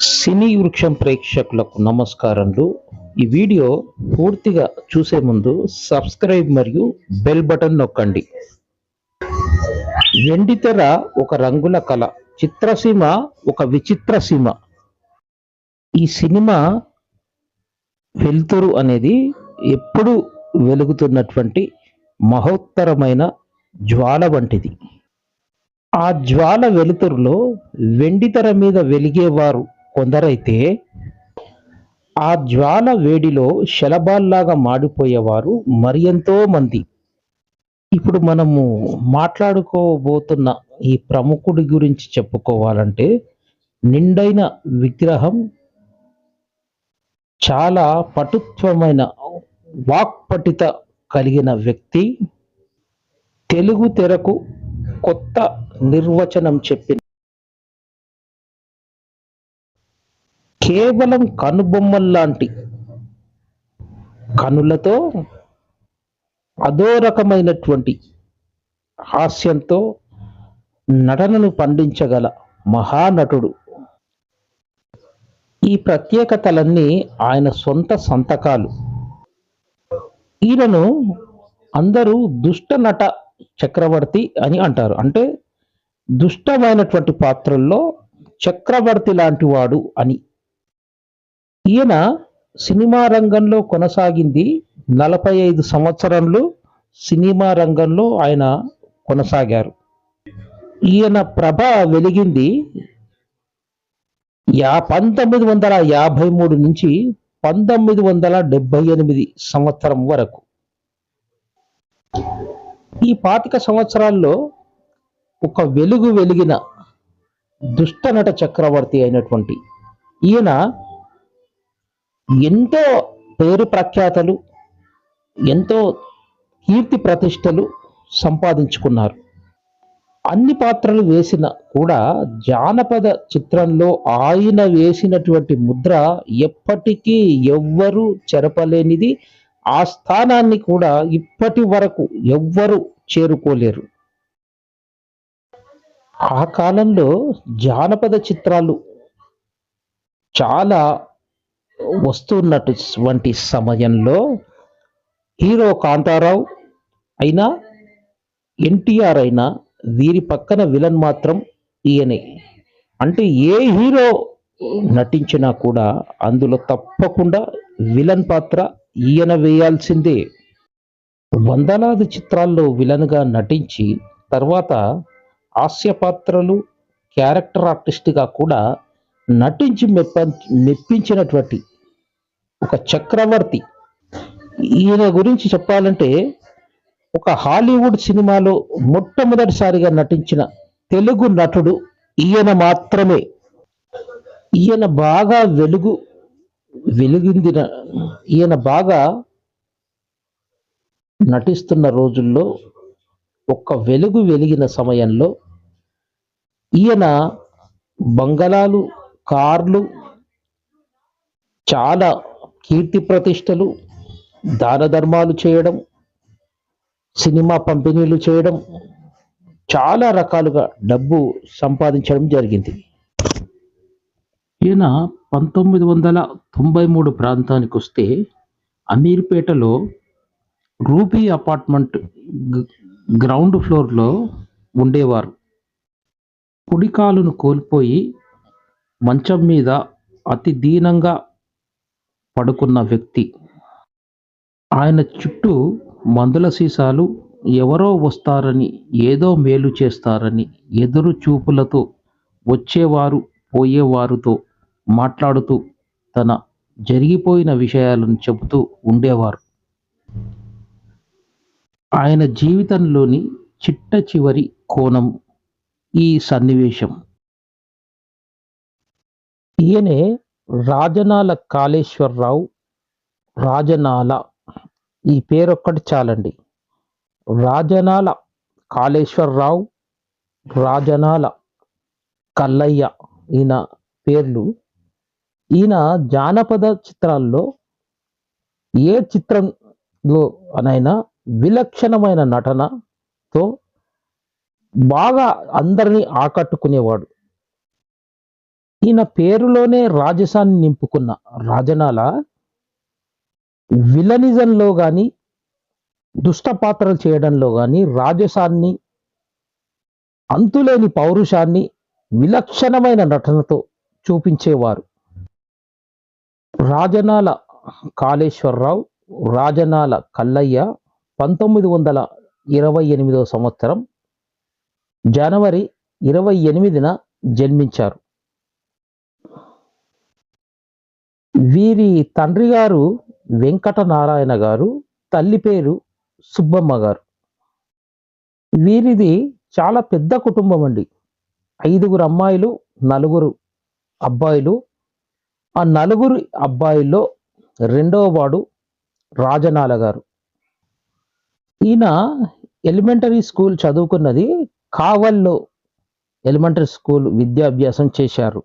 సినీ వృక్షం ప్రేక్షకులకు నమస్కారాలు. ఈ వీడియో పూర్తిగా చూసే ముందు సబ్స్క్రైబ్ మరియు బెల్ బటన్ నొక్కండి. వెండితెర ఒక రంగుల కళ చిత్రసీమ ఒక విచిత్ర సీమ. ఈ సినిమా వెలుతురు అనేది ఎప్పుడు వెలుగుతున్నటువంటి మహోత్తరమైన జ్వాల వంటిది. ఆ జ్వాల వెలుతురులో వెండితెర మీద వెలిగేవారు కొందరైతే ఆ జ్వాల వేడిలో శలబాల్లాగా మాడిపోయేవారు మరి ఎంతో మంది. ఇప్పుడు మనము మాట్లాడుకోబోతున్న ఈ ప్రముఖుడి గురించి చెప్పుకోవాలంటే నిండైన విగ్రహం చాలా పటుత్వమైన వాక్పటిత కలిగిన వ్యక్తి తెలుగు తెరకు కొత్త నిర్వచనం చెప్పిన కేవలం కనుబొమ్మల్లాంటి కనులతో అదో రకమైనటువంటి హాస్యంతో నటనను పండించగల మహానటుడు. ఈ ప్రత్యేకతలన్నీ ఆయన సొంత సంతకాలు. ఈయనను అందరూ దుష్ట నట చక్రవర్తి అని అంటారు. అంటే దుష్టమైనటువంటి పాత్రల్లో చక్రవర్తి లాంటి వాడు అని ఈయన సినిమా రంగంలో కొనసాగింది. నలభై ఐదు సంవత్సరంలో సినిమా రంగంలో ఆయన కొనసాగారు. ఈయన ప్రభ వెలిగింది యా పంతొమ్మిది వందల యాభై మూడు నుంచి పంతొమ్మిది వందల డెబ్బై ఎనిమిది సంవత్సరం వరకు. ఈ పాతిక సంవత్సరాల్లో ఒక వెలుగు వెలిగిన దుష్టనట చక్రవర్తి అయినటువంటి ఈయన ఎంతో పేరు ప్రఖ్యాతలు ఎంతో కీర్తి ప్రతిష్టలు సంపాదించుకున్నారు. అన్ని పాత్రలు వేసిన కూడా జానపద చిత్రంలో ఆయన వేసినటువంటి ముద్ర ఎప్పటికీ ఎవ్వరూ చెరపలేనిది ఆ స్థానాన్ని కూడా ఇప్పటి వరకు ఎవ్వరు చేరుకోలేరు. ఆ కాలంలో జానపద చిత్రాలు చాలా వస్తున్నటువంటి సమయంలో హీరో కాంతారావు అయినా ఎన్టీఆర్ అయినా వీరి పక్కన విలన్ మాత్రం ఈయనే. అంటే ఏ హీరో నటించినా కూడా అందులో తప్పకుండా విలన్ పాత్ర ఈయన వేయాల్సిందే. వందలాది చిత్రాల్లో విలన్గా నటించి తర్వాత హాస్య పాత్రలు క్యారెక్టర్ ఆర్టిస్ట్గా కూడా నటించి మెప్ప మెప్పించినటువంటి ఒక చక్రవర్తి. ఈయన గురించి చెప్పాలంటే ఒక హాలీవుడ్ సినిమాలో మొట్టమొదటిసారిగా నటించిన తెలుగు నటుడు ఈయన మాత్రమే. ఈయన బాగా వెలుగు వెలుగిందిన ఈయన బాగా నటిస్తున్న రోజుల్లో ఒక్క వెలుగు వెలిగిన సమయంలో ఈయన బంగళాలు కార్లు చాలా కీర్తి ప్రతిష్టలు దాన ధర్మాలు చేయడం సినిమా పంపిణీలు చేయడం చాలా రకాలుగా డబ్బు సంపాదించడం జరిగింది. ఈయన పంతొమ్మిది వందల తొంభై మూడు ప్రాంతానికి వస్తే అమీర్పేటలో రూపీ అపార్ట్మెంట్ గ్రౌండ్ ఫ్లోర్లో ఉండేవారు. కుడికాలును కోల్పోయి మంచం మీద అతి దీనంగా పడుకున్న వ్యక్తి. ఆయన చుట్టూ మందుల సీసాలు ఎవరో వస్తారని ఏదో మేలు చేస్తారని ఎదురు చూపులతో వచ్చేవారు పోయేవారుతో మాట్లాడుతూ తన జరిగిపోయిన విషయాలను చెబుతూ ఉండేవారు. ఆయన జీవితంలోని చిట్ట చివరి కోణం ఈ సన్నివేశం. ఈయనే రాజనాల కాళేశ్వరరావు రాజనాల. ఈ పేరు ఒక్కటి చాలండి. రాజనాల కాళేశ్వరరావు రాజనాల కల్లయ్య ఈయన పేర్లు. ఈయన జానపద చిత్రాల్లో ఏ చిత్రంలో అనైనా విలక్షణమైన నటనతో బాగా అందరినీ ఆకట్టుకునేవాడు. ఈయన పేరులోనే రాజసాన్ని నింపుకున్న రాజనాల విలనిజంలో కానీ దుష్ట పాత్రలు చేయడంలో కానీ రాజసాన్ని అంతులేని పౌరుషాన్ని విలక్షణమైన నటనతో చూపించేవారు. రాజనాల కాళేశ్వరరావు రాజనాల కల్లయ్య పంతొమ్మిది వందల ఇరవై ఎనిమిదవ సంవత్సరం జనవరి ఇరవై ఎనిమిదిన జన్మించారు. వీరి తండ్రి గారు వెంకట నారాయణ గారు తల్లి పేరు సుబ్బమ్మ గారు. వీరిది చాలా పెద్ద కుటుంబం అండి. ఐదుగురు అమ్మాయిలు నలుగురు అబ్బాయిలు. ఆ నలుగురు అబ్బాయిల్లో రెండవ వాడు రాజనాల గారు. ఈయన ఎలిమెంటరీ స్కూల్ చదువుకున్నది కావల్లో ఎలిమెంటరీ స్కూల్ విద్యాభ్యాసం చేశారు.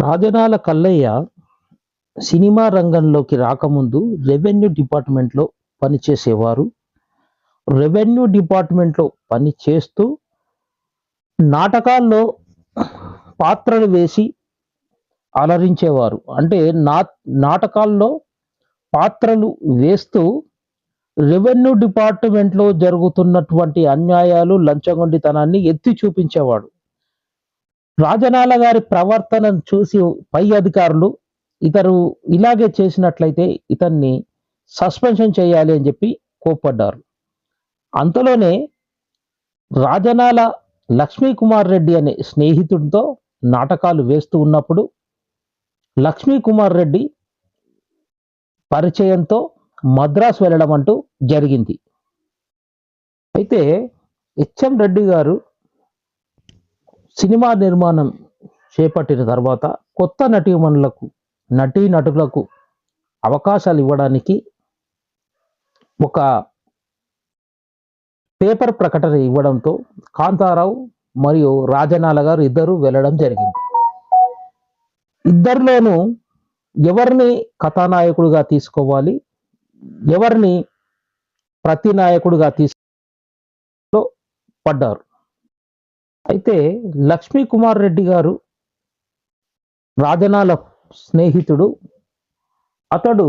రాజనాల కల్లయ్య సినిమా రంగంలోకి రాకముందు రెవెన్యూ డిపార్ట్మెంట్లో పనిచేసేవారు. రెవెన్యూ డిపార్ట్మెంట్లో పని చేస్తూ నాటకాల్లో పాత్రలు వేసి అలరించేవారు. అంటే నా నాటకాల్లో పాత్రలు వేస్తూ రెవెన్యూ డిపార్ట్మెంట్లో జరుగుతున్నటువంటి అన్యాయాలు లంచగొండితనాన్ని ఎత్తి చూపించేవాడు. రాజనాల గారి ప్రవర్తనను చూసి పై అధికారులు ఇతరు ఇలాగే చేసినట్లయితే ఇతన్ని సస్పెన్షన్ చేయాలి అని చెప్పి కోప్పడ్డారు. అంతలోనే రాజనాల లక్ష్మీ కుమార్ రెడ్డి అనే స్నేహితుడితో నాటకాలు వేస్తూ ఉన్నప్పుడు లక్ష్మీ కుమార్ రెడ్డి పరిచయంతో మద్రాసు వెళ్ళడం అంటూ జరిగింది. అయితే హెచ్ఎం రెడ్డి గారు సినిమా నిర్మాణం చేపట్టిన తర్వాత కొత్త నటీమణులకు నటీ నటులకు అవకాశాలు ఇవ్వడానికి ఒక పేపర్ ప్రకటన ఇవ్వడంతో కాంతారావు మరియు రాజనాల గారు ఇద్దరు వెళ్ళడం జరిగింది. ఇద్దరిలోనూ ఎవరిని కథానాయకుడిగా తీసుకోవాలి ఎవరిని ప్రతినాయకుడిగా తీసుకో పడ్డారు. అయితే లక్ష్మీ కుమార్ రెడ్డి గారు రాజనాల స్నేహితుడు. అతడు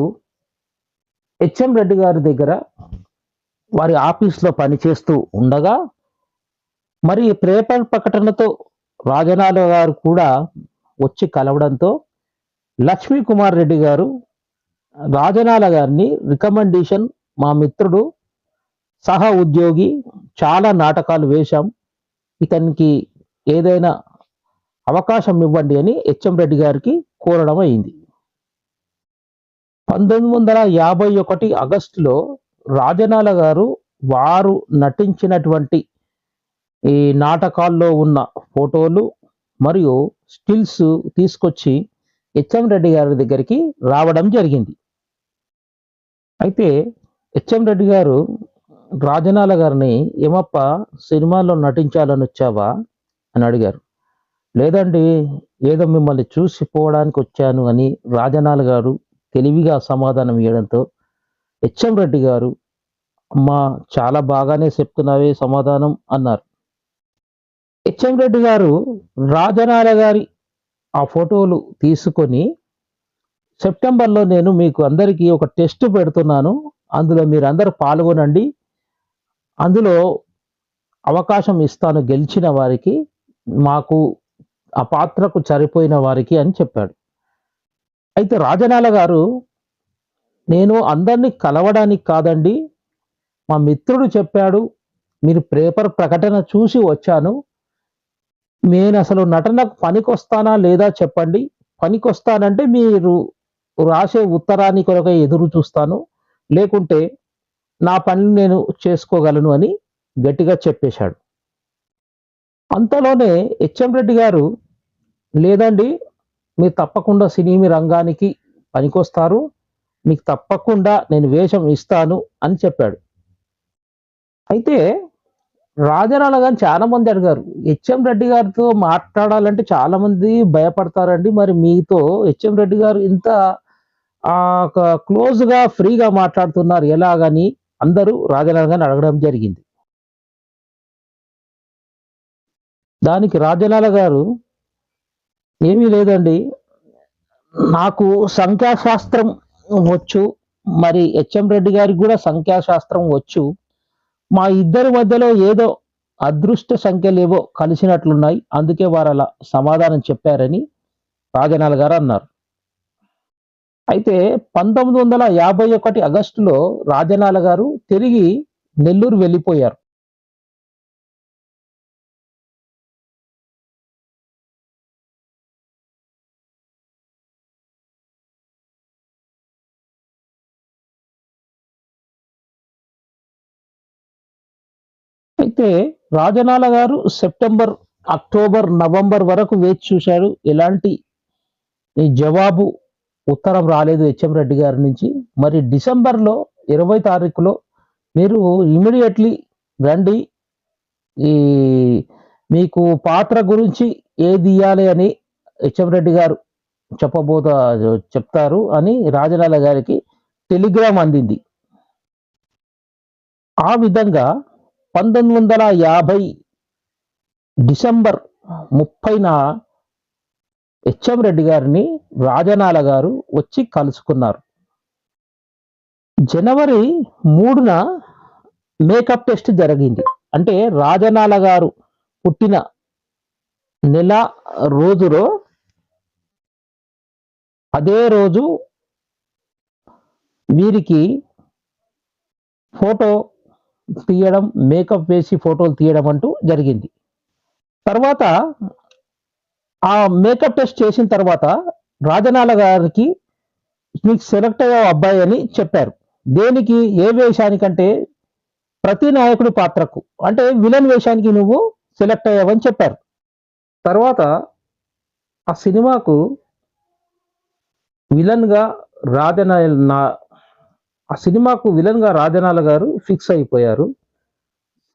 హెచ్ఎం రెడ్డి గారి దగ్గర వారి ఆఫీస్లో పనిచేస్తూ ఉండగా మరి పేపర్ ప్రకటనతో రాజనాల గారు కూడా వచ్చి కలవడంతో లక్ష్మీ కుమార్ రెడ్డి గారు రాజనాల గారిని రికమెండేషన్ మా మిత్రుడు సహ ఉద్యోగి చాలా నాటకాలు వేశాం. ఇతనికి ఏదైనా అవకాశం ఇవ్వండి అని హెచ్ఎం రెడ్డి గారికి కోరడం అయింది. పంతొమ్మిది వందల యాభై ఒకటి ఆగస్టులో రాజనాల గారు వారు నటించినటువంటి ఈ నాటకాల్లో ఉన్న ఫోటోలు మరియు స్టిల్స్ తీసుకొచ్చి హెచ్ఎం రెడ్డి గారి దగ్గరికి రావడం జరిగింది. అయితే హెచ్ఎం రెడ్డి గారు రాజనాల గారిని ఏమప్ప సినిమాల్లో నటించాలని వచ్చావా? అని అడిగారు. లేదండి ఏదో మిమ్మల్ని చూసిపోవడానికి వచ్చాను అని రాజనాల గారు తెలివిగా సమాధానం ఇవ్వడంతో హెచ్ఎం రెడ్డి గారు అమ్మా చాలా బాగానే చెప్తున్నావే సమాధానం అన్నారు. హెచ్ఎం రెడ్డి గారు రాజనాల గారి ఆ ఫోటోలు తీసుకొని సెప్టెంబర్లో నేను మీకు అందరికీ ఒక టెస్ట్ పెడుతున్నాను అందులో మీరు పాల్గొనండి అందులో అవకాశం ఇస్తాను గెలిచిన వారికి మాకు ఆ పాత్రకు సరిపోయిన వారికి అని చెప్పాడు. అయితే రాజనాల గారు నేను అందరినీ కలవడానికి కాదండి. మా మిత్రుడు చెప్పాడు మీరు పేపర్ ప్రకటన చూసి వచ్చాను. నేను అసలు నటనకు పనికొస్తానా లేదా చెప్పండి. పనికొస్తానంటే మీరు రాసే ఉత్తరాన్ని కొరక ఎదురు చూస్తాను. లేకుంటే నా పని నేను చేసుకోగలను అని గట్టిగా చెప్పేశాడు. అంతలోనే హెచ్ఎం రెడ్డి గారు లేదండి మీరు తప్పకుండా సినీ రంగానికి పనికొస్తారు. మీకు తప్పకుండా నేను వేషం ఇస్తాను అని చెప్పాడు. అయితే రాజరాల గారు చాలా మంది అడిగారు హెచ్ఎం రెడ్డి గారితో మాట్లాడాలంటే చాలా మంది భయపడతారండి. మరి మీతో హెచ్ఎం రెడ్డి గారు ఇంత ఆ క్లోజ్గా ఫ్రీగా మాట్లాడుతున్నారు. ఎలాగని అందరూ రాజరాల గారిని అడగడం జరిగింది. దానికి రాజనాల గారు ఏమీ లేదండి. నాకు సంఖ్యాశాస్త్రం వచ్చు మరి హెచ్ఎం రెడ్డి గారికి కూడా సంఖ్యాశాస్త్రం వచ్చు. మా ఇద్దరి మధ్యలో ఏదో అదృష్ట సంఖ్యలేవో కలిసినట్లున్నాయి. అందుకే వారు అలా సమాధానం చెప్పారని రాజనాల్ గారు అన్నారు. అయితే పంతొమ్మిది వందల యాభై ఒకటి ఆగస్టులో రాజనాల గారు తిరిగి నెల్లూరు వెళ్ళిపోయారు. రాజనాల గారు సెప్టెంబర్ అక్టోబర్ నవంబర్ వరకు వేచి చూశాడు ఎలాంటి ఈ జవాబు ఉత్తరం రాలేదు హెచ్ఎం రెడ్డి గారి నుంచి. మరి డిసెంబర్లో ఇరవై తారీఖులో మీరు ఇమీడియట్లీ రండి. ఈ మీకు పాత్ర గురించి ఏది ఇవ్వాలి అని హెచ్ఎం రెడ్డి గారు చెప్పబోత చెప్తారు అని రాజనాల గారికి టెలిగ్రామ్ అందింది. ఆ విధంగా పంతొమ్మిది వందల యాభై డిసెంబర్ ముప్పైన హెచ్ఎం రెడ్డి గారిని రాజనాల గారు వచ్చి కలుసుకున్నారు. జనవరి మూడున మేకప్ టెస్ట్ జరిగింది. అంటే రాజనాల గారు పుట్టిన నెల రోజులో అదే రోజు వీరికి ఫోటో తీయడం మేకప్ వేసి ఫోటోలు తీయడం అంటూ జరిగింది. తర్వాత ఆ మేకప్ టెస్ట్ చేసిన తర్వాత రాజనాల గారికి మీకు సెలెక్ట్ అయ్యే అబ్బాయి అని చెప్పారు. దేనికి? ఏ వేషానికంటే ప్రతి నాయకుడి పాత్రకు. అంటే విలన్ వేషానికి నువ్వు సెలెక్ట్ అయ్యావని చెప్పారు. తర్వాత ఆ సినిమాకు విలన్గా రాజన నా ఆ సినిమాకు విలన్గా రాజనాల గారు ఫిక్స్ అయిపోయారు.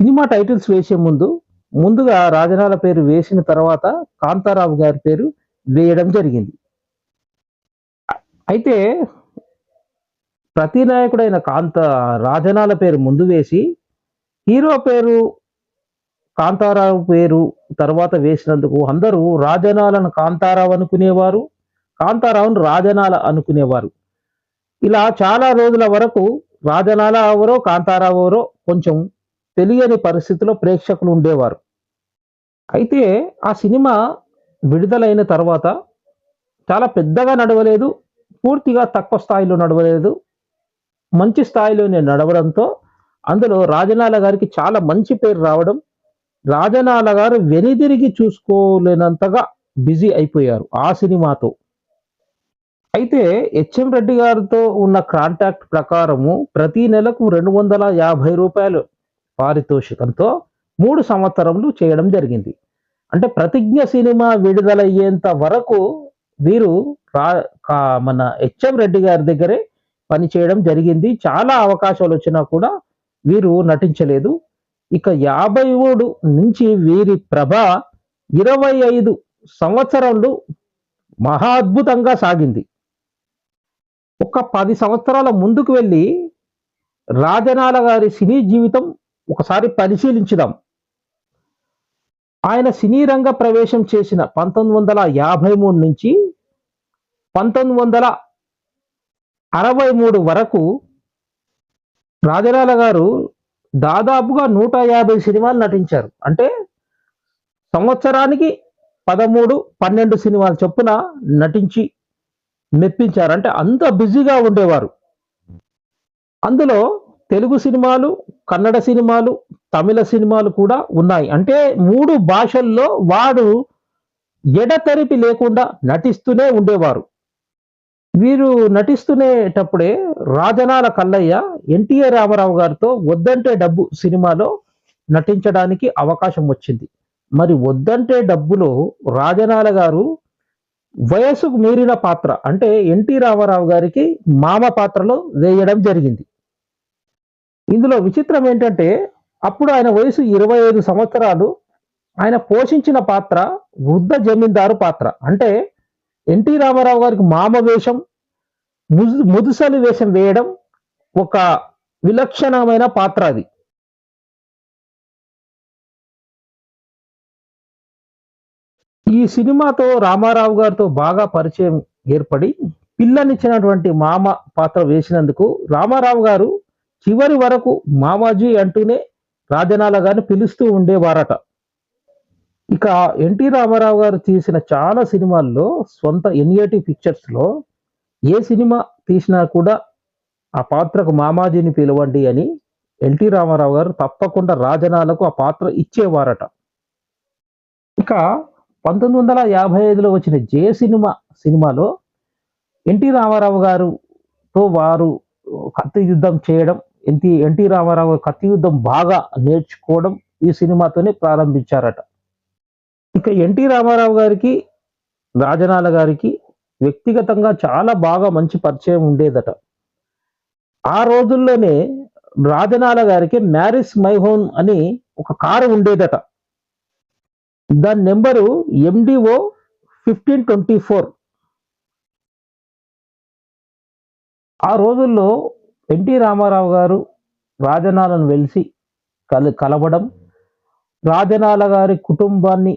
సినిమా టైటిల్స్ వేసే ముందు ముందుగా రాజనాల పేరు వేసిన తర్వాత కాంతారావు గారి పేరు వేయడం జరిగింది. అయితే ప్రతి నాయకుడైన కాంత రాజనాల పేరు ముందు వేసి హీరో పేరు కాంతారావు పేరు తర్వాత వేసినందుకు అందరూ రాజనాలను కాంతారావు అనుకునేవారు కాంతారావును రాజనాల అనుకునేవారు. ఇలా చాలా రోజుల వరకు రాజనాల ఎవరో కాంతారావు ఎవరో కొంచెం తెలియని పరిస్థితిలో ప్రేక్షకులు ఉండేవారు. అయితే ఆ సినిమా విడుదలైన తర్వాత చాలా పెద్దగా నడవలేదు పూర్తిగా తక్కువ స్థాయిలో నడవలేదు. మంచి స్థాయిలోనే నడవడంతో అందులో రాజనాల గారికి చాలా మంచి పేరు రావడం రాజనాల గారు వెనుదిరిగి చూసుకోలేనంతగా బిజీ అయిపోయారు ఆ సినిమాతో. అయితే హెచ్ఎం రెడ్డి గారితో ఉన్న కాంటాక్ట్ ప్రకారము ప్రతి నెలకు రెండు వందల యాభై రూపాయలు పారితోషికంతో మూడు సంవత్సరములు చేయడం జరిగింది. అంటే ప్రతిజ్ఞ సినిమా విడుదలయ్యేంత వరకు వీరు రా కా- మన హెచ్ఎం రెడ్డి గారి దగ్గరే పనిచేయడం జరిగింది. చాలా అవకాశాలు వచ్చినా కూడా వీరు నటించలేదు. ఇక యాభై మూడు నుంచి వీరి ప్రభ ఇరవై ఐదు సంవత్సరంలో మహా అద్భుతంగా సాగింది. ఒక పది సంవత్సరాల ముందుకు వెళ్ళి రాజనాల గారి సినీ జీవితం ఒకసారి పరిశీలించుదాం. ఆయన సినీ రంగ ప్రవేశం చేసిన పంతొమ్మిది వందల యాభై మూడు నుంచి పంతొమ్మిది వందల అరవై మూడు వరకు రాజనాల గారు దాదాపుగా నూట యాభై సినిమాలు నటించారు. అంటే సంవత్సరానికి పదమూడు పన్నెండు సినిమాలు చొప్పున నటించి మెప్పించారు. అంటే అంత బిజీగా ఉండేవారు. అందులో తెలుగు సినిమాలు కన్నడ సినిమాలు తమిళ సినిమాలు కూడా ఉన్నాయి. అంటే మూడు భాషల్లో వాడు ఎడతెరిపి లేకుండా నటిస్తూనే ఉండేవారు. వీరు నటిస్తునేటప్పుడే రాజనాల కల్లయ్య ఎన్టీఆర్ రామారావు గారితో వద్దంటే డబ్బు సినిమాలో నటించడానికి అవకాశం వచ్చింది. మరి వద్దంటే డబ్బులో రాజనాల గారు వయసుకు మీరిన పాత్ర అంటే ఎన్టీ రామారావు గారికి మామ పాత్రలో వేయడం జరిగింది. ఇందులో విచిత్రం ఏంటంటే అప్పుడు ఆయన వయసు ఇరవై ఐదు సంవత్సరాలు ఆయన పోషించిన పాత్ర వృద్ధ జమీందారు పాత్ర. అంటే ఎన్టీ రామారావు గారికి మామ వేషం ముదు ముదుసలి వేషం వేయడం ఒక విలక్షణమైన పాత్ర అది. ఈ సినిమాతో రామారావు గారితో బాగా పరిచయం ఏర్పడి పిల్లనిచ్చినటువంటి మామ పాత్ర వేసినందుకు రామారావు గారు చివరి వరకు మామాజీ అంటూనే రాజనాల గారిని పిలుస్తూ ఉండేవారట. ఇక ఎన్టీ రామారావు గారు తీసిన చాలా సినిమాల్లో సొంత ఎన్ఏటి పిక్చర్స్లో ఏ సినిమా తీసినా కూడా ఆ పాత్రకు మామాజీని పిలవండి అని ఎన్టీ రామారావు గారు తప్పకుండా రాజనాలకు ఆ పాత్ర ఇచ్చేవారట. ఇక పంతొమ్మిది వందల యాభై ఐదులో వచ్చిన జే సినిమా సినిమాలో ఎన్టీ రామారావు గారుతో వారు కత్తి యుద్ధం చేయడం ఎన్టీ ఎన్టీ రామారావు కత్తి యుద్ధం బాగా నేర్చుకోవడం ఈ సినిమాతోనే ప్రారంభించారట. ఇక ఎన్టీ రామారావు గారికి రాజనాల గారికి వ్యక్తిగతంగా చాలా బాగా మంచి పరిచయం ఉండేదట. ఆ రోజుల్లోనే రాజనాల గారికి మ్యారిస్ మై హోమ్ అని ఒక కారు ఉండేదట. దాని number M D O fifteen twenty four ఆ రోజుల్లో ఎన్టీ రామారావు గారు రాజనాలను వెలిసి కల కలవడం రాజనాల గారి కుటుంబాన్ని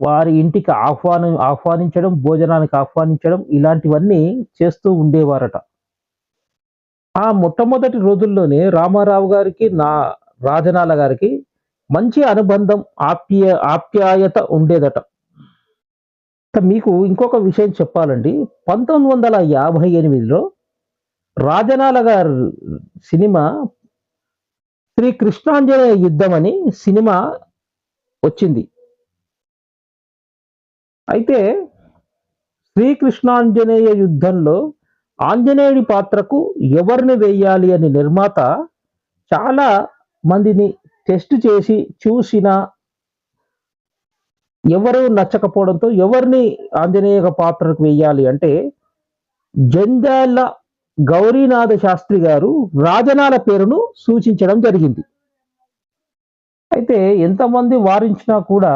వారి ఇంటికి ఆహ్వానం ఆహ్వానించడం భోజనానికి ఆహ్వానించడం ఇలాంటివన్నీ చేస్తూ ఉండేవారట. ఆ మొట్టమొదటి రోజుల్లోనే రామారావు గారికి నా రాజనాల గారికి మంచి అనుబంధం ఆప్య ఆప్యాయత ఉండేదట. మీకు ఇంకొక విషయం చెప్పాలండి. పంతొమ్మిది వందల యాభై ఎనిమిదిలో రాజనాల గారు సినిమా శ్రీ కృష్ణాంజనేయ యుద్ధం అని సినిమా వచ్చింది. అయితే శ్రీకృష్ణాంజనేయ యుద్ధంలో ఆంజనేయుడి పాత్రకు ఎవరిని వేయాలి అని నిర్మాత చాలా మందిని టెస్ట్ చేసి చూసిన ఎవరు నచ్చకపోవడంతో ఎవరిని ఆంజనేయ పాత్రకు వేయాలి అంటే జంజాల గౌరీనాథ శాస్త్రి గారు రాజనాల పేరును సూచించడం జరిగింది. అయితే ఎంతమంది వారించినా కూడా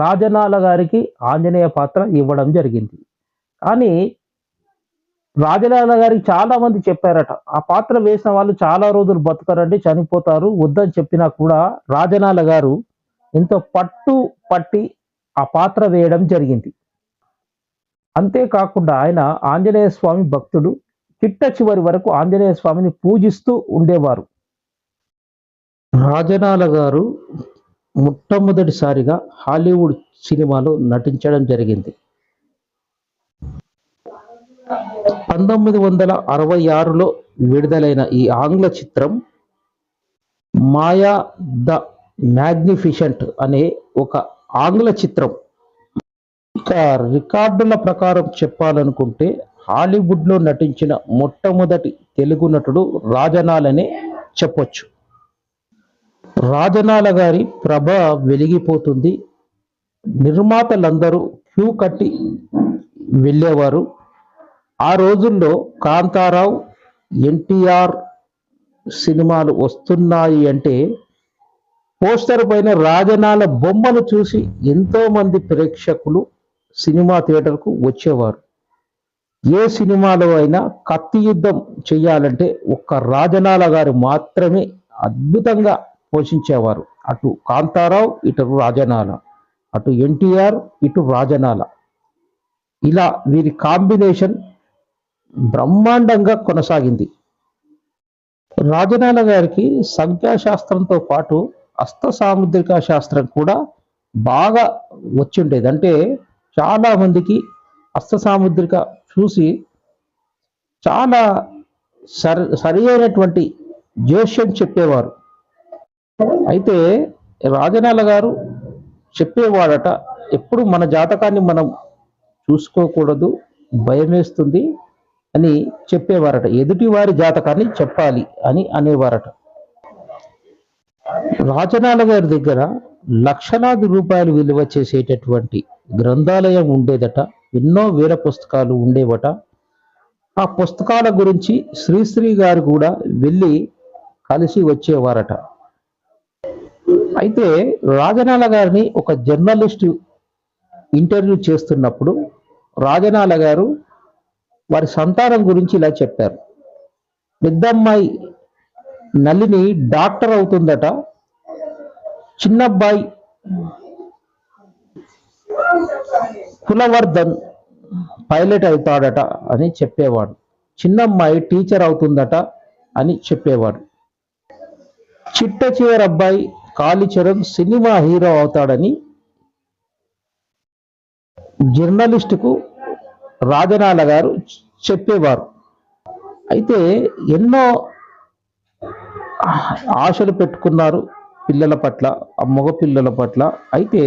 రాజనాల గారికి ఆంజనేయ పాత్ర ఇవ్వడం జరిగింది. కానీ రాజలాల గారికి చాలా మంది చెప్పారట. ఆ పాత్ర వేసిన వాళ్ళు చాలా రోజులు బతకరండి చనిపోతారు వద్దని చెప్పినా కూడా రాజనాల గారు ఎంతో పట్టు పట్టి ఆ పాత్ర వేయడం జరిగింది. అంతేకాకుండా ఆయన ఆంజనేయ స్వామి భక్తుడు చిట్ట చివరి వరకు ఆంజనేయ స్వామిని పూజిస్తూ ఉండేవారు. రాజనాల గారు మొట్టమొదటిసారిగా హాలీవుడ్ సినిమాలో నటించడం జరిగింది. పంతొమ్మిది వందల అరవై ఆరులో విడుదలైన ఈ ఆంగ్ల చిత్రం మాయా ద మ్యాగ్నిఫిషెంట్ అనే ఒక ఆంగ్ల చిత్రం. ఇక రికార్డుల ప్రకారం చెప్పాలనుకుంటే హాలీవుడ్లో నటించిన మొట్టమొదటి తెలుగు నటుడు రాజనాలనే చెప్పొచ్చు. రాజనాల గారి ప్రభ వెలిగిపోతుంది. నిర్మాతలందరూ క్యూ కట్టి వెళ్ళేవారు. ఆ రోజుల్లో కాంతారావు ఎన్టీఆర్ సినిమాలు వస్తున్నాయి అంటే పోస్టర్ పైన రాజనాల బొమ్మలు చూసి ఎంతోమంది ప్రేక్షకులు సినిమా థియేటర్కు వచ్చేవారు. ఏ సినిమాలో అయినా కత్తి యుద్ధం చేయాలంటే ఒక్క రాజనాల గారు మాత్రమే అద్భుతంగా పోషించేవారు. అటు కాంతారావు ఇటు రాజనాల అటు ఎన్టీఆర్ ఇటు రాజనాల. ఇలా వీరి కాంబినేషన్ బ్రహ్మాండంగా కొనసాగింది. రాజనాల గారికి సంఖ్యాశాస్త్రంతో పాటు హస్త సాముద్రిక శాస్త్రం కూడా బాగా వచ్చిండేది. అంటే చాలా మందికి హస్త సాముద్రిక చూసి చాలా సరి సరి అయినటువంటి జోష్యం చెప్పేవారు. అయితే రాజనాల గారు చెప్పేవాడట ఎప్పుడు మన జాతకాన్ని మనం చూసుకోకూడదు భయమేస్తుంది అని చెప్పేవారట. ఎదుటి వారి జాతకాన్ని చెప్పాలి అని అనేవారట. రాజనాల గారి దగ్గర లక్షలాది రూపాయలు విలువ చేసేటటువంటి గ్రంథాలయం ఉండేదట. ఎన్నో వీర పుస్తకాలు ఉండేవట. ఆ పుస్తకాల గురించి శ్రీశ్రీ గారు కూడా వెళ్ళి కలిసి వచ్చేవారట. అయితే రాజనాల గారిని ఒక జర్నలిస్ట్ ఇంటర్వ్యూ చేస్తున్నప్పుడు రాజనాల గారు వారి సంతానం గురించి ఇలా చెప్పారు. పెద్దమ్మాయి నలిని డాక్టర్ అవుతుందట. చిన్నబ్బాయి కులవర్ధన్ పైలట్ అవుతాడట అని చెప్పేవాడు. చిన్నమ్మాయి టీచర్ అవుతుందట అని చెప్పేవాడు. చిట్ట చివరి అబ్బాయి కాళీచరణ్ సినిమా హీరో అవుతాడని జర్నలిస్టుకు రాజనాల గారు చెప్పేవారు. అయితే ఎన్నో ఆశలు పెట్టుకున్నారు పిల్లల పట్ల ఆ మగ పిల్లల పట్ల. అయితే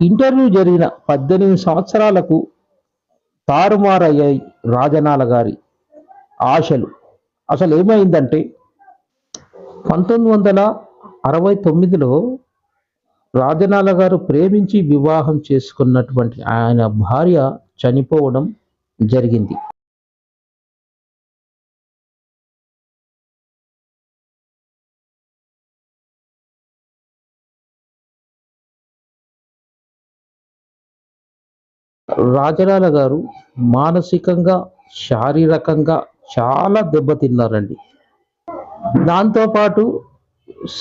ఇంటర్వ్యూ జరిగిన పద్దెనిమిది సంవత్సరాలకు తారుమారయ్యాయి రాజనాల గారి ఆశలు. అసలు ఏమైందంటే పంతొమ్మిది వందల అరవై తొమ్మిదిలో రాజనాల గారు ప్రేమించి వివాహం చేసుకున్నటువంటి ఆయన భార్య చనిపోవడం జరిగింది. రాజరాల గారు మానసికంగా శారీరకంగా చాలా దెబ్బతిన్నారండి. దాంతోపాటు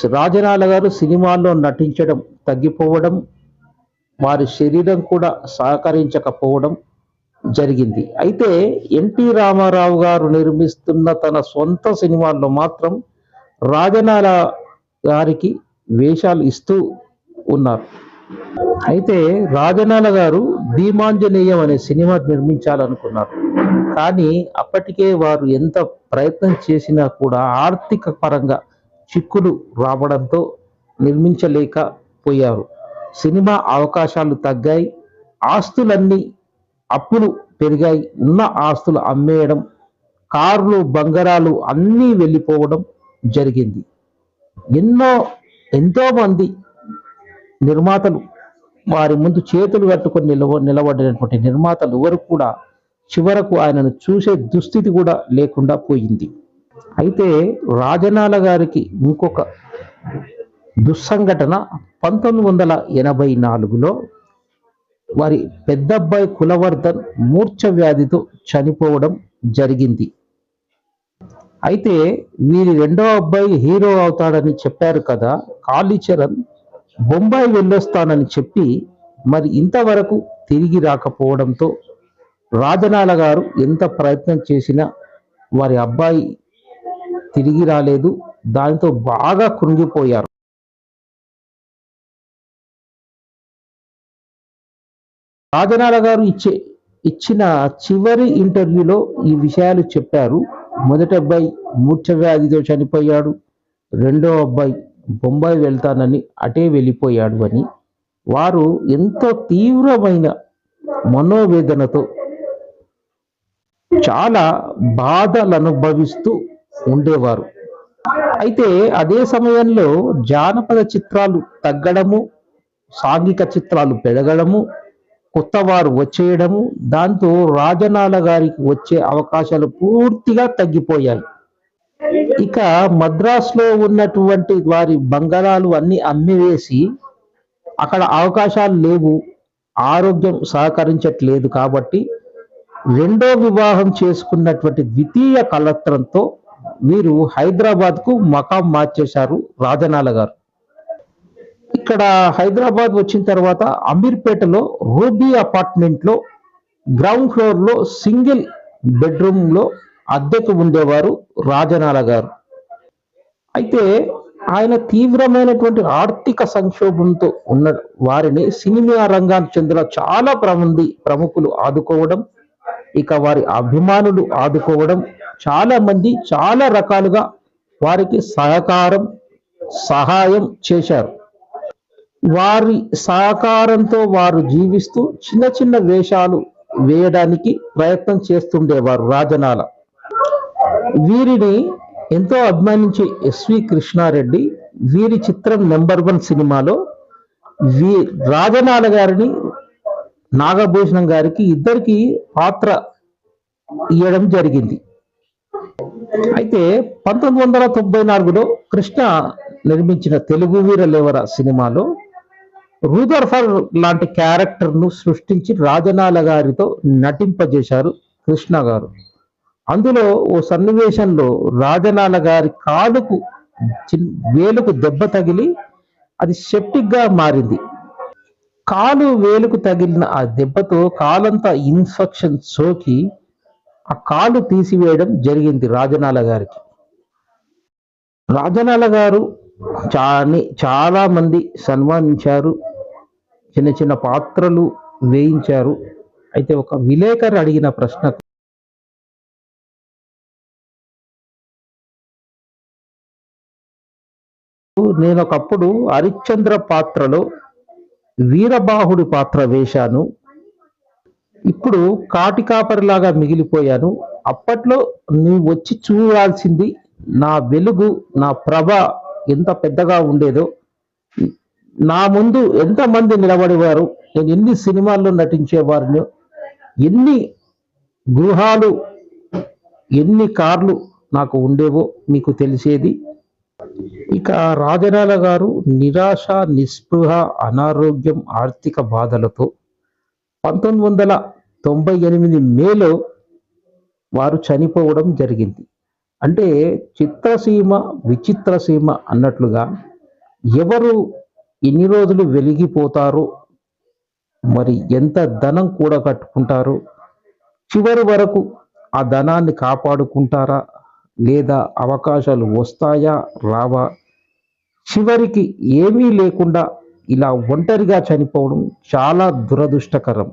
రాజరాల గారు సినిమాల్లో నటించడం తగ్గిపోవడం వారి శరీరం కూడా సహకరించకపోవడం జరిగింది. అయితే ఎన్టీ రామారావు గారు నిర్మిస్తున్న తన సొంత సినిమాల్లో మాత్రం రాజనాల గారికి వేషాలు ఇస్తూ ఉన్నారు. అయితే రాజనాల గారు భీమాంజనేయం అనే సినిమా నిర్మించాలనుకున్నారు. కానీ అప్పటికే వారు ఎంత ప్రయత్నం చేసినా కూడా ఆర్థిక పరంగా చిక్కులు రావడంతో నిర్మించలేకపోయారు. సినిమా అవకాశాలు తగ్గాయి. ఆస్తులన్నీ అప్పులు పెరిగాయి. ఉన్న ఆస్తులు అమ్మేయడం కార్లు బంగారాలు అన్నీ వెళ్ళిపోవడం జరిగింది. ఎన్నో ఎంతోమంది నిర్మాతలు వారి ముందు చేతులు కట్టుకొని నిలవ నిలబడినటువంటి నిర్మాతలు ఎవరు కూడా చివరకు ఆయనను చూసే దుస్థితి కూడా లేకుండా పోయింది. అయితే రాజనాల గారికి ఇంకొక దుస్సంఘటన పంతొమ్మిది వందల ఎనభై నాలుగులో వారి పెద్దబ్బాయి కులవర్ధన్ మూర్ఛ వ్యాధితో చనిపోవడం జరిగింది. అయితే వీరి రెండో అబ్బాయి హీరో అవుతాడని చెప్పారు కదా కాళీచరణ్ బొంబాయి వెళ్ళొస్తానని చెప్పి మరి ఇంతవరకు తిరిగి రాకపోవడంతో రాజనాల గారు ఎంత ప్రయత్నం చేసినా వారి అబ్బాయి తిరిగి రాలేదు. దానితో బాగా కృంగిపోయారు. రాజనాల గారు ఇచ్చే ఇచ్చిన చివరి ఇంటర్వ్యూలో ఈ విషయాలు చెప్పారు. మొదటి అబ్బాయి మూర్ఛ వ్యాధితో చనిపోయాడు. రెండో అబ్బాయి బొంబాయి వెళ్తానని అటే వెళ్ళిపోయాడు అని. వారు ఎంతో తీవ్రమైన మనోవేదనతో చాలా బాధలు అనుభవిస్తూ ఉండేవారు. అయితే అదే సమయంలో జానపద చిత్రాలు తగ్గడము సాంఘిక చిత్రాలు పెరగడము కొత్త వారు వచ్చేయడము దాంతో రాజనాల గారికి వచ్చే అవకాశాలు పూర్తిగా తగ్గిపోయాయి. ఇక మద్రాసులో ఉన్నటువంటి వారి బంగారాలు అన్ని అమ్మివేసి అక్కడ అవకాశాలు లేవు. ఆరోగ్యం సహకరించట్లేదు కాబట్టి రెండో వివాహం చేసుకున్నటువంటి ద్వితీయ కలత్రంతో వీరు హైదరాబాద్కు మకాం మార్చేశారు రాజనాల గారు. ఇక్కడ హైదరాబాద్ వచ్చిన తర్వాత అమీర్పేటలో రూబీ అపార్ట్మెంట్లో గ్రౌండ్ ఫ్లోర్లో సింగిల్ బెడ్రూమ్లో అద్దెకు ఉండేవారు రాజనాల గారు. అయితే ఆయన తీవ్రమైనటువంటి ఆర్థిక సంక్షోభంతో ఉన్న వారిని సినిమా రంగానికి చెందిన చాలా మంది ప్రముఖులు ఆదుకోవడం ఇక వారి అభిమానులు ఆదుకోవడం చాలా మంది చాలా రకాలుగా వారికి సహకారం సహాయం చేశారు. వారి సహకారంతో వారు జీవిస్తూ చిన్న చిన్న వేషాలు వేయడానికి ప్రయత్నం చేస్తుండేవారు రాజనాల. వీరిని ఎంతో అభిమానించే ఎస్వి కృష్ణారెడ్డి వీరి చిత్రం నెంబర్ వన్ సినిమాలో వీ రాజనాల గారిని నాగభూషణం గారికి ఇద్దరికి పాత్ర ఇవ్వడం జరిగింది. అయితే పంతొమ్మిది వందల తొంభై నాలుగులో కృష్ణ నిర్మించిన తెలుగు వీర లేవర సినిమాలో రూదర్ఫర్ లాంటి క్యారెక్టర్ను సృష్టించి రాజనాల గారితో నటింపజేశారు కృష్ణ గారు. అందులో ఓ సన్నివేశంలో రాజనాల గారి కాలుకు వేలుకు దెబ్బ తగిలి అది సెప్టిక్గా మారింది. కాలు వేలుకు తగిలిన ఆ దెబ్బతో కాలంతా ఇన్ఫెక్షన్ సోకి ఆ కాలు తీసివేయడం జరిగింది రాజనాల గారికి. రాజనాల గారు చాని చాలా మంది సన్మానించారు. చిన్న చిన్న పాత్రలు వేయించారు. అయితే ఒక విలేకరు అడిగిన ప్రశ్నకు నేను ఒకప్పుడు హరిశ్చంద్ర పాత్రలో వీరబాహుడి పాత్ర వేశాను. ఇప్పుడు కాటికాపరిలాగా మిగిలిపోయాను. అప్పట్లో నీవు వచ్చి చూడాల్సింది నా వెలుగు నా ప్రభ ఎంత పెద్దగా ఉండేదో నా ముందు ఎంతమంది నిలబడేవారు? నేను ఎన్ని సినిమాల్లో నటించేవారిని? ఎన్ని గృహాలు ఎన్ని కార్లు నాకు ఉండేవో మీకు తెలిసేది? ఇక రాజనాల గారు నిరాశ నిస్పృహ అనారోగ్యం ఆర్థిక బాధలతో పంతొమ్మిది వందల తొంభై ఎనిమిది మేలో వారు చనిపోవడం జరిగింది. అంటే చిత్రసీమ విచిత్రసీమ అన్నట్లుగా ఎవరు ఎన్ని రోజులు వెలిగిపోతారో? మరి ఎంత ధనం కూడా కట్టుకుంటారో? చివరి వరకు ఆ ధనాన్ని కాపాడుకుంటారా? లేదా అవకాశాలు వస్తాయా? రావా? చివరికి ఏమీ లేకుండా ఇలా ఒంటరిగా చనిపోవడం చాలా దురదృష్టకరం.